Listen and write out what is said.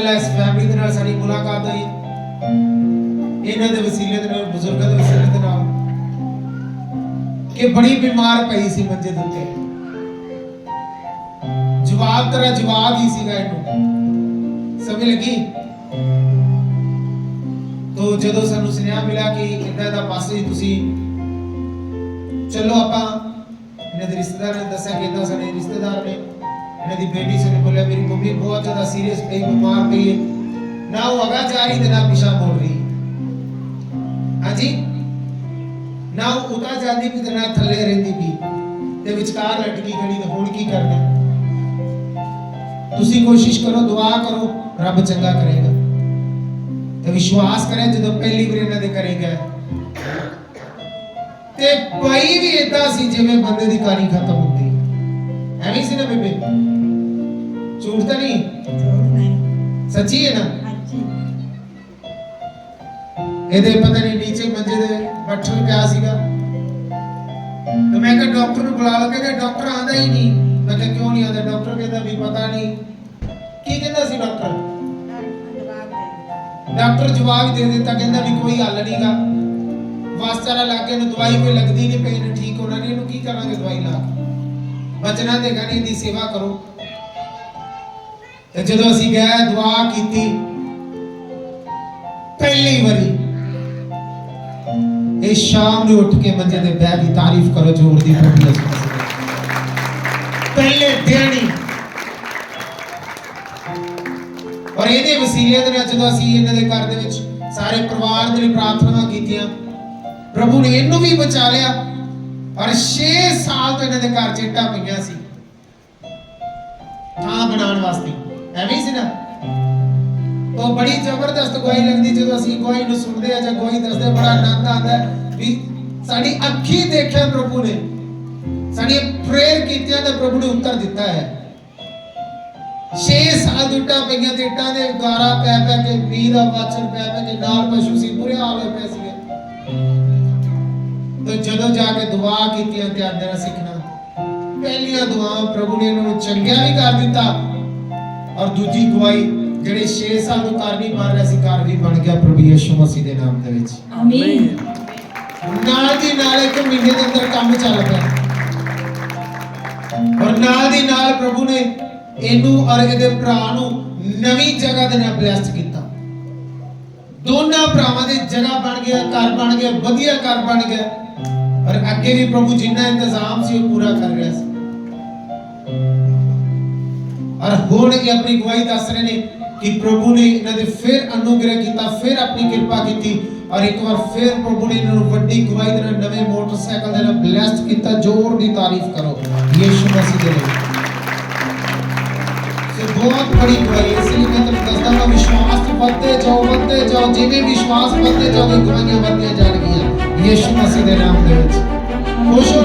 ਮਿਲਿਆ ਇਸ ਫੈਮਿਲੀ ਦੇ ਨਾਲ ਸਾਡੀ ਮੁਲਾਕਾਤ ਹੋਈ। ਇਹਨਾਂ ਦੇ ਵਸੀਲੇ ਦੇ ਨਾਲ, ਬਜ਼ੁਰਗਾਂ ਦੇ ਵਸੀਲੇ ਦੇ ਨਾਲ ਕਿ ਬੜੀ ਬਿਮਾਰ ਪਈ ਸੀ ਮੰਜੇ ਦੇ ਉੱਤੇ। ਜਵਾਬ ਤੇਰਾ ਜਵਾਬ ਹੀ ਸੀਗਾ ਇਹਨੂੰ। ਸਮਝ ਲੱਗੀ? ਤੋ ਜਦੋਂ ਸਾਨੂੰ ਸੁਨੇਹਾ ਮਿਲਿਆ ਕਿ ਇੰਦਾ ਦਾ ਪਾਸੇ ਤੁਸੀਂ ਚਲੋ ਆਪਾਂ ਇਹਨਾਂ ਦੇ ਰਿਸ਼ਤੇਦਾਰਾਂ ਨੇ ਦੱਸਿਆ ਕਿ ਇਦਾਂ ਸਾਡੇ ਰਿਸ਼ਤੇਦਾਰ ਨੇ ਇਹਨਾਂ ਦੀ ਬੇਟੀ ਸੀ ਨੇ ਬੋਲਿਆ ਮੇਰੀ ਮੰਮੀ ਬਹੁਤ ਜ਼ਿਆਦਾ ਸੀਰੀਅਸ ਪਈ, ਬਿਮਾਰ ਪਈ ਹੈ ਨਾ ਉਹ ਅਗਾ ਜਾ ਰਹੀ ਤੇ ਨਾ ਪਿਛਾ ਮੋੜ ਰਹੀ। ਹਾਂਜੀ? ਨਾ ਉਹ ਉਤਾ ਜਾਂਦੀ ਵੀ ਤੇ ਨਾ ਥੱਲੇ ਰਹਿੰਦੀ ਤੇ ਵਿਚਕਾਰ ਲਟਕੀ ਖੜੀ ਤੇ ਹੁਣ ਕੀ ਕਰਨਾ? ਤੁਸੀਂ ਕੋਸ਼ਿਸ਼ ਕਰੋ, ਦੁਆ ਕਰੋ, ਰੱਬ ਚੰਗਾ ਕਰੇਗਾ। ਤੇ ਵਿਸ਼ਵਾਸ ਕਰੇ ਜਦੋਂ ਪਹਿਲੀ ਵਾਰ ਇਹਨਾਂ ਦੇ ਕਰੇਗਾ ਤੇ ਪਈ ਵੀ ਇਦਾਂ ਸੀ ਜਿਵੇਂ ਬੰਦੇ ਦੀ ਕਹਾਣੀ ਖਤਮ ਹੁੰਦੀ। ਐਵੇਂ ਸੀ ਨਾ ਬੇਬੇ? ਝੂਠ ਤਾਂ ਨਹੀਂ? ਸੱਚੀ ਹੈ ਨਾ? ਇਹਦੇ ਪਤਾ ਨਹੀਂ ਨੀਚੇ ਮੰਜੇ ਦੇ ਬੱਠਲ ਪਿਆ ਸੀਗਾ। ਤੇ ਮੈਂ ਕਿਹਾ ਡਾਕਟਰ ਨੂੰ ਬੁਲਾ ਲਓ ਕਹਿੰਦੇ ਡਾਕਟਰ ਆਂਦਾ ਹੀ ਨਹੀਂ। ਮੈਂ ਕਿਹਾ ਕਿਉਂ ਨਹੀਂ ਆਂਦਾ ਡਾਕਟਰ ਕਹਿੰਦਾ ਵੀ ਪਤਾ ਨਹੀਂ। ਕੀ ਕਹਿੰਦਾ ਸੀ ਡਾਕਟਰ? ਜਵਾਬ ਦੇ ਡਾਕਟਰ ਜਵਾਬ ਦੇ ਦਿੱਤਾ ਕਹਿੰਦਾ ਵੀ ਕੋਈ ਹੱਲ ਨਹੀਂਗਾ। ਵਾਸਤਾਰਾ ਲਾ ਕੇ ਇਹਨੂੰ ਦਵਾਈ ਕੋਈ ਲੱਗਦੀ ਨਹੀਂ ਪਈ ਨੇ ਠੀਕ ਹੋਣਾ ਨਹੀਂ ਇਹਨੂੰ ਕੀ ਕਰਾਂਗੇ ਦਵਾਈ ਲਾ ਬਚਣਾ ਦੇ ਗਾਣੀ ਦੀ ਸੇਵਾ ਕਰੋ। ਤੇ ਜਦੋਂ ਅਸੀਂ ਗਏ, ਦੁਆ ਕੀਤੀ, ਪਹਿਲੀ ਵਾਰੀ ਇਹ ਸ਼ਾਮ ਨੂੰ ਉੱਠ ਕੇ ਮੰਜੇ ਤੇ ਬਹਿ ਕੇ ਤਾਰੀਫ ਕਰੋ ਜੋਰ ਦੀ ਪ੍ਰਭੂ ਪਹਿਲੇ ਦਿਨ ਹੀ। ਔਰ ਇਹਦੇ ਵਸੀਲੇ ਦੇ ਨਾਲ ਜਦੋਂ ਅਸੀਂ ਇਹਨਾਂ ਦੇ ਘਰ ਦੇ ਵਿੱਚ ਸਾਰੇ ਪਰਿਵਾਰ ਦੇ ਲਈ ਪ੍ਰਾਰਥਨਾ ਕੀਤੀਆਂ, ਪ੍ਰਭੂ ਨੇ ਇਹਨੂੰ ਵੀ ਬਚਾ ਲਿਆ। ਔਰ 6 ਸਾਲ ਤੋਂ ਇਹਨਾਂ ਦੇ ਘਰ ਚਿੱਟਾ ਪਈਆਂ ਸੀ। ਥਾਂ ਬਣਾਉਣ ਵਾਸਤੇ। ਐਵੇਂ ਹੀ ਸੀ ਨਾ? ਉਹ ਬੜੀ ਜ਼ਬਰਦਸਤ ਗਵਾਹੀ ਲੱਗਦੀ ਜਦੋਂ ਅਸੀਂ ਗਵਾਹੀ ਨੂੰ ਸੁਣਦੇ ਆ ਜਾਂ ਗਵਾਹੀ ਦੱਸਦੇ ਬੜਾ ਆਨੰਦ ਆਉਂਦਾ ਵੀ ਸਾਡੀ ਅੱਖੀ ਦੇਖਿਆ ਪ੍ਰਭੂ ਨੇ। ਸਾਡੀਆਂ ਪ੍ਰੇਅਰ ਕੀਤਿਆਂ ਦਾ ਪ੍ਰਭੂ ਨੇ ਉੱਤਰ ਦਿੱਤਾ ਹੈ। 6 ਸਾਲ ਦੀ ਪਈਆਂ ਤੇ ਇੱਟਾਂ ਦੇ ਗਾਰਾ ਪੈ ਪੈ ਕੇ ਵੀਰ ਦਾ ਵਾਚਨ ਪੈ ਪੈ ਕੇ ਨਾਲ ਪਸ਼ੂ ਸੀ, ਬੁਰੇ ਹਾਲ ਹੋਏ ਪਏ ਸੀਗੇ। ਤੇ ਜਦੋਂ ਜਾ ਕੇ ਦੁਆ ਕੀਤੀਆਂ ਤੇ ਆਂਦੇ ਸਿੱਖਣਾ। ਪਹਿਲੀਆਂ ਦੁਆ ਪ੍ਰਭੂ ਨੇ ਇਹਨਾਂ ਨੂੰ ਚੰਗਿਆ ਵੀ ਕਰ ਦਿੱਤਾ। ਔਰ ਦੂਜੀ ਗਵਾਹੀ ਜਿਹੜੇ 6 ਸਾਲ ਤੋਂ ਘਰ ਨਹੀਂ ਬਣ ਰਿਹਾ ਸੀ ਘਰ ਵੀ ਬਣ ਗਿਆ ਪ੍ਰਭੂ ਯਿਸੂ ਮਸੀਹ ਦੇ ਨਾਮ ਦੇ ਵਿੱਚ। ਆਮੀਨ ਨਾਲ ਦੀ ਨਾਲ ਇੱਕ ਮਹੀਨੇ ਦੇ ਅੰਦਰ ਕੰਮ ਚੱਲ ਪਿਆ। ਔਰ ਨਾਲ ਦੀ ਨਾਲ ਪ੍ਰਭੂ ਨੇ ਇਹਨੂੰ ਔਰ ਇਹਦੇ ਭਰਾ ਨੂੰ ਨਵੀਂ ਜਗ੍ਹਾ ਦੇ ਨਾਲ ਬਲੈਸਡ ਕੀਤਾ। ਦੋਨਾਂ ਭਰਾਵਾਂ ਦੀ ਜਗ੍ਹਾ ਬਣ ਗਿਆ ਘਰ ਬਣ ਗਿਆ ਵਧੀਆ ਘਰ ਬਣ ਗਿਆ। ਔਰ ਅੱਗੇ ਵੀ ਪ੍ਰਭੂ ਜਿੰਨਾ ਇੰਤਜ਼ਾਮ ਸੀ ਉਹ ਪੂਰਾ ਕਰ ਰਿਹਾ ਸੀ। ਔਰ ਹੁਣ ਇਹ ਆਪਣੀ ਗਵਾਹੀ ਦੱਸ ਰਹੇ ਨੇ ਕਿ ਪ੍ਰਭੂ ਨੇ ਇਹਨਾਂ ਦੇ ਫਿਰ ਅਨੁਗ੍ਰਹ ਕੀਤਾ, ਫਿਰ ਆਪਣੀ ਕਿਰਪਾ ਕੀਤੀ ਔਰ ਇੱਕ ਵਾਰ ਫਿਰ ਪ੍ਰਭੂ ਨੇ ਇਹਨਾਂ ਨੂੰ ਵੱਡੀ ਗਵਾਹੀ ਦੇ ਨਾਲ ਨਵੇਂ ਮੋਟਰਸਾਈਕਲ ਦੇ ਨਾਲ ਬਲੈਸਡ ਕੀਤਾ, ਜ਼ੋਰ ਦੀ ਤਾਰੀਫ ਕਰੋ। ਯੀਸ਼ੂ ਮਸੀਹ ਦੇ ਲਈ। ਸੇ ਬਹੁਤ ਬੜੀ ਗਵਾਹੀ, ਇਸ ਲਈ ਮੈਂ ਤੁਹਾਨੂੰ ਦੱਸਦਾ ਹਾਂ ਵਿਸ਼ਵਾਸ ਤੇ ਵੱਧਦੇ ਜਾਓ ਵੱਧਦੇ ਜਾਓ, ਜਿਵੇਂ ਵਿਸ਼ਵਾਸ ਵੱਧਦੇ ਜਾਓਗੇ, ਗਵਾਹੀਆਂ ਵੱਧਦੀਆਂ ਜਾਣਗੀਆਂ। ਯੀਸ਼ੂ ਮਸੀਹ ਦੇ ਨਾਮ ਦੇ ਵਿੱਚ। ਖੁਸ਼ ਹੋ